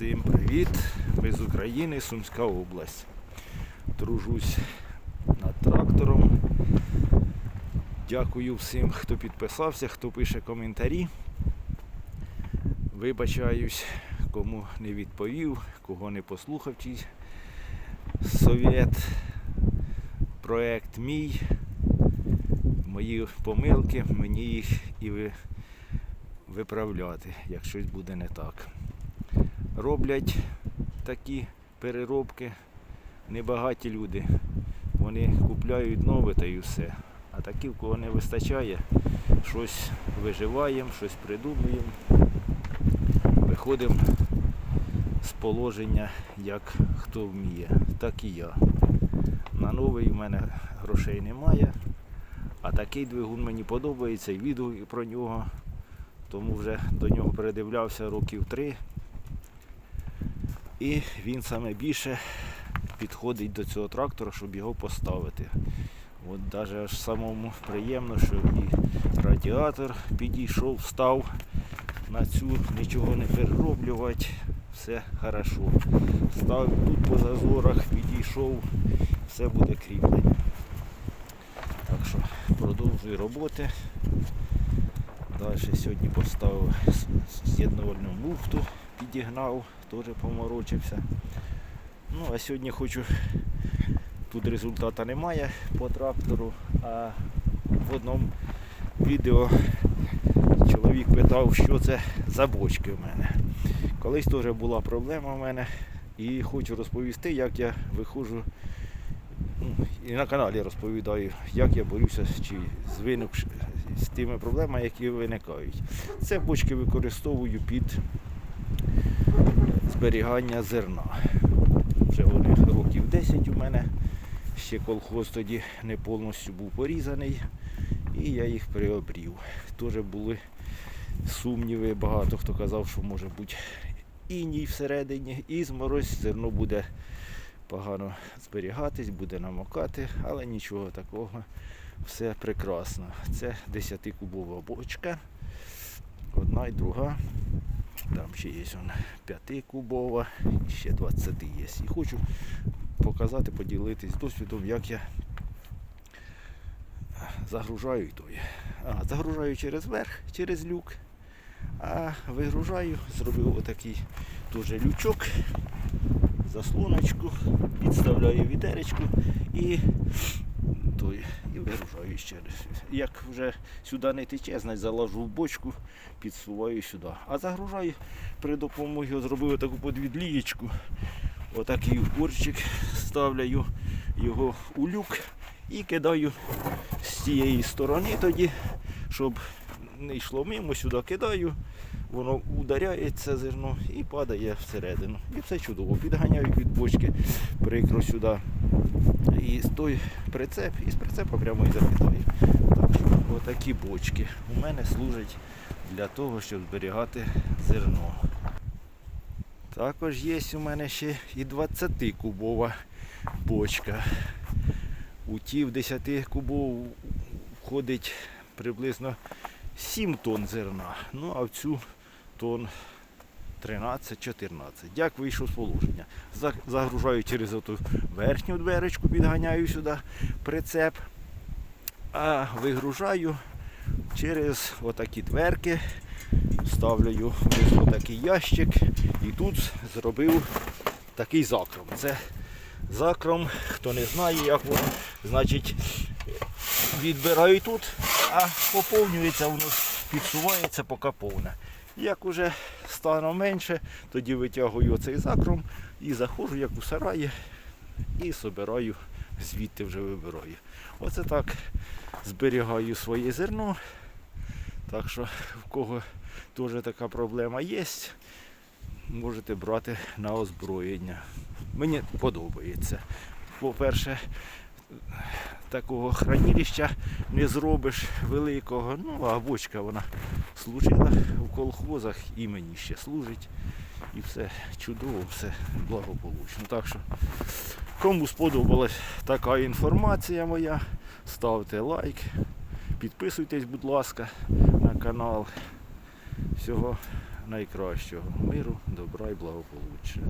Всім привіт! Ми з України, Сумська область. Тружусь над трактором. Дякую всім, хто підписався, хто пише коментарі. Вибачаюсь, кому не відповів, кого не послухав чий совєт. Проект мій. Мої помилки, мені їх і ви- виправляти, як щось буде не так роблять такі переробки небагаті люди. Вони купляють нове та й все. А такі, в кого не вистачає, щось виживаємо, щось придумуємо. Виходимо з положення, як хто вміє, так і я. На новий в мене грошей немає, а такий двигун мені подобається і відгуки про нього. Тому вже до нього передивлявся років три. І він саме більше підходить до цього трактора, щоб його поставити. От навіть аж самому приємно, що і радіатор підійшов, став на цю, нічого не перероблювати, все хорошо. Став тут по зазорах, підійшов, все буде кріплення. Так що продовжую роботи. Далі сьогодні поставив з'єднувальну муфту, підігнав, теж поморочився. Ну, а сьогодні хочу, тут результату немає по трактору, а в одному відео чоловік питав, що це за бочки в мене. Колись теж була проблема в мене і хочу розповісти, як я виходжу ну, і на каналі розповідаю, як я борюся чи з, виник, з тими проблемами, які виникають. Це бочки використовую під зберігання зерна. Вже вони років 10 у мене. Ще колхоз тоді не повністю був порізаний. І я їх приобрів. Теж були сумніви, багато хто казав, що може бути іній всередині, і зморозь, зерно буде погано зберігатись, буде намокати, але нічого такого. Все прекрасно. Це 10-кубова бочка. Одна і друга. Там ще є он 5-кубова, і ще 20 є. І хочу показати, поділитись досвідом, як я загружаю той. А, загружаю через верх, через люк. А вигружаю, зробив отакий дуже лючок, заслоночку, підставляю відеречку і той, і вигружаю ще раз. Як вже сюди не тече, значить заложу в бочку, підсуваю сюди. А загружаю при допомозі, зробив таку подвідлієчку, отакий упорчик, ставляю його у люк і кидаю з цієї сторони тоді, щоб не йшло мимо, сюди кидаю, воно ударяється зерно і падає всередину. І все чудово. Підганяю від бочки, прикро сюди. І той прицеп, і з прицепа прямо і закидаю. Так що отакі бочки у мене служать для того, щоб зберігати зерно. Також є у мене ще і 20-кубова бочка. У ті в 10 кубов входить приблизно 7 тонн зерна. Ну а в цю тонн 13-14. Як вийшов з положення? Загружаю через оту верхню дверечку, підганяю сюди прицеп, а вигружаю через отакі дверки, ставлю в отакий ящик і тут зробив такий закром. Це закром, хто не знає, як воно, значить, відбираю тут, а поповнюється, воно підсувається, поки повне. Як уже стане менше, тоді витягую цей закром і заходжу, як у сараї, і собираю, звідти вже вибираю. Оце так зберігаю своє зерно. Так що в кого теж така проблема є, можете брати на озброєння. Мені подобається. По-перше, такого хранилища не зробиш великого. Ну, а бочка вона служила в колхозах і мені ще служить. І все чудово, все благополучно. Так що, кому сподобалась така інформація моя, ставте лайк, підписуйтесь, будь ласка, на канал. Всього найкращого миру, добра і благополуччя.